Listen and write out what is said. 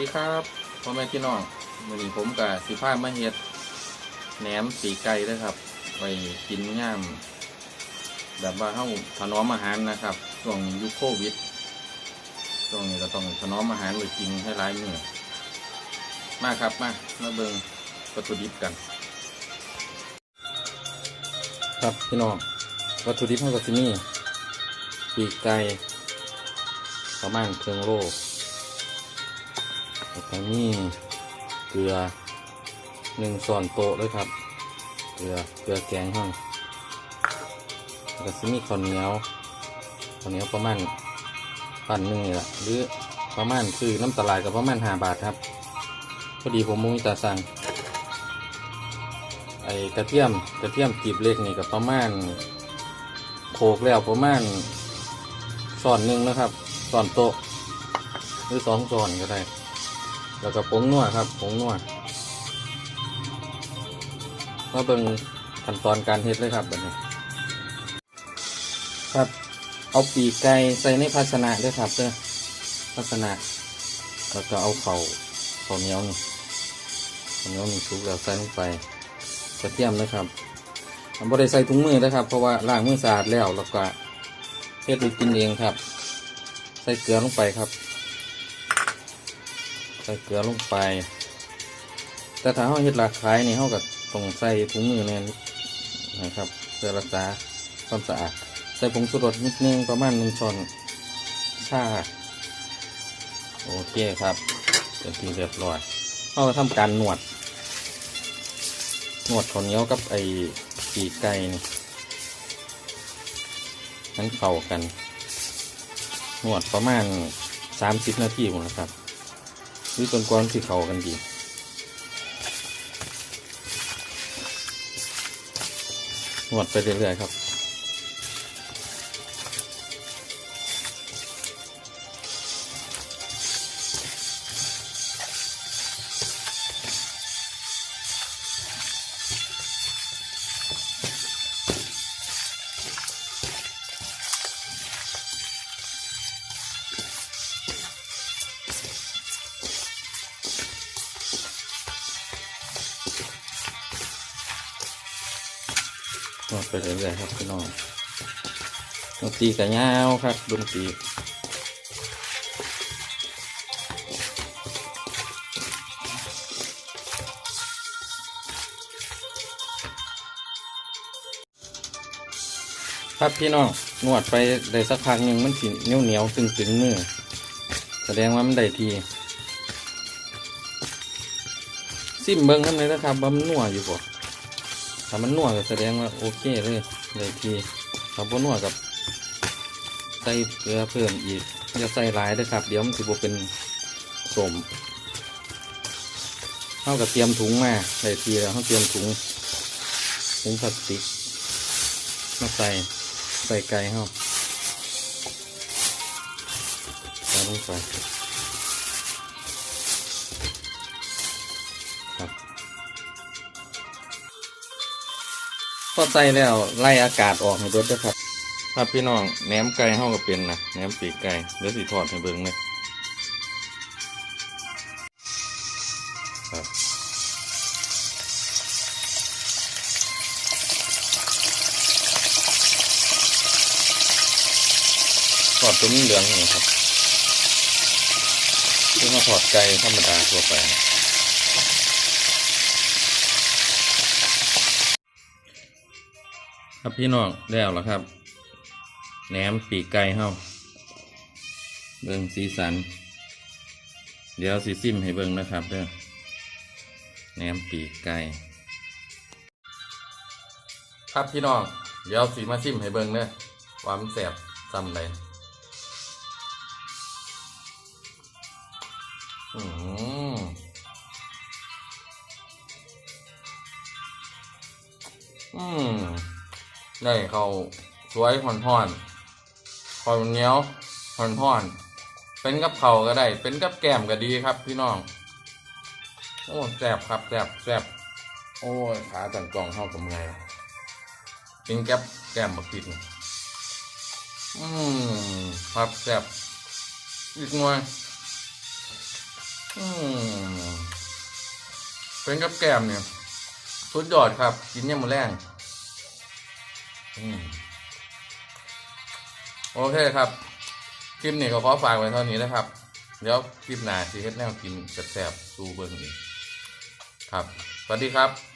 ดีครับพ่อแม่พี่น้องวันนี้ผมกับสิพามาเฮ็ดแหนมสีไก่ด้วยครับไว้กินย่ามแบบว่าเฮาถนอมอาหารนะครับช่วงยุคโควิดช่วงนี้ก็ต้องถนอมอาหารไว้กินให้หลายมือมาครับมามาเบิ่งวัตถุดิบกัน ครับพี่น้องวัตถุดิบเฮาก็สิมี่ปีกไก่ประมาณครึ่งโล ก็มีเกลือหนึ่งส่วนโต๊ะด้วยครับ เกลือเกลือแกงห้องแล้วก็จะมีข้าวเหนียวข้าวเหนียวประมาณปั่นหนึ่งนี่แหละหรือประมาณซื้อน้ำตลาดกับประมาณห้าบาทครับพอดีผมมุ้งตาสั่งไอ้กระเทียมกระเทียมกีบเล็กนี่กับประมาณโขกแล้วประมาณส่อนหนึ่งนะครับส่อนโต๊ะหรือสองส่อนก็ได้ แล้วก็ผงนัวครับผงนัวมาเบิ่งขั้นตอนการเฮ็ดเลยครับแบบนี้ ครับ เอาปีกไก่ใส่ในภาชนะด้วยครับเด้อภาชนะแล้วก็เอาเข่าเข่าเหนียวนี่ข้าเหนียวนี่สุกแล้วใส่ลงไปกระเทียมนะครับผมบ่ได้ใส่ถุงมือนะครับ เพราะว่าล้างมือสะอาดแล้วแล้วก็เฮ็ดให้กินเองครับ ใส่เกลือลงไปครับ ใส่เกลือลงไป แต่ถ้าเราเฮ็ดหลากขายนี่เราก็ต้องใส่ถุงมือเนี่ยนะครับเพื่อรักษาความสะอาด ใส่ผงชูรสนิดนึงประมาณหนึ่งช้อนชาโอเคครับเป็นที่เรียบร้อยเราก็ทำการนวดนวดข้าวเหนียวกับไอ้ปีกไก่นี่นั้นเข้ากันนวดประมาณสามสิบนาทีหมดแล้วครับ หรือจนกว่ามันสิเข้ากันดีนวดไปเรื่อยๆครับ นวดไปเรื่อยๆครับพี่น้องดนตรีกับยาวครับดนตรีครับพี่น้องนวดไปได้สักพักหนึ่งมันสีเหนียวเหนียวๆตึงตึงๆมือแสดงว่ามันได้ทีซิมเบิ้งทำเลยนะครับว่ามันนัวอยู่บ่ ถ้ามันนัวก็แสดงว่าโอเคเลยเลยทีถ้าบ่นัวกับใส่เกลือเพิ่มอีกอย่าใส่หลายเด้วยครับ เดี๋ยวมันสิบ่เป็นสมเท่ากับเตรียมถุงมาได้ทีแล้วเขาเตรียมถุงถุงพลาสติกมาใส่ใส่ไก่เขาใส่ลงไป อใส่แล้วไล่อากาศออกให้เบิดด้วยครับ ครับพี่น้องแหนมไก่เฮาก็เป็นนะแหนมปีกไก่เดี๋ยวสิทอดให้เบิ่งเลยครับทอดตัวนี้เหลืองนี่ครับคือมาทอดไก่ธรรมดาทั่วไป ครับพี่น้องแล้วแล้วครับแหนมปีกไก่เฮาเบิ่งสีสัน เดี๋ยวสีซิมให้เบิ่งนะครับเด้อแหนมปีกไก่ครับพี่น้องเดี๋ยวสีมาซิมให้เบิ่งเด้อว่ามแสบซ้ำใดอืม ได้เขาสวยห่อนห่อนๆข้าวเหนียวห่อนห่อน เป็นกับเขาก็ได้ เป็นกับแก้มก็ดีครับพี่น้อง โอ้แซ่บครับแซ่บแซ่บโอ้ยขาจังกองเข้ากับไงเป็นแก้บแก้มบักผิดนี่อืมครับแซ่บอีกหน่อยอืมเป็นกับแก้มเนี่ยสุดยอดครับ กินเนี่ยมันแรง โอเคครับ คลิปนี้ก็ขอฝากไว้เท่านี้นะครับ เดี๋ยวคลิปหน้าสิเฮ็ดแนวกินแซ่บๆสู่เบิ่งอีกครับ สวัสดีครับ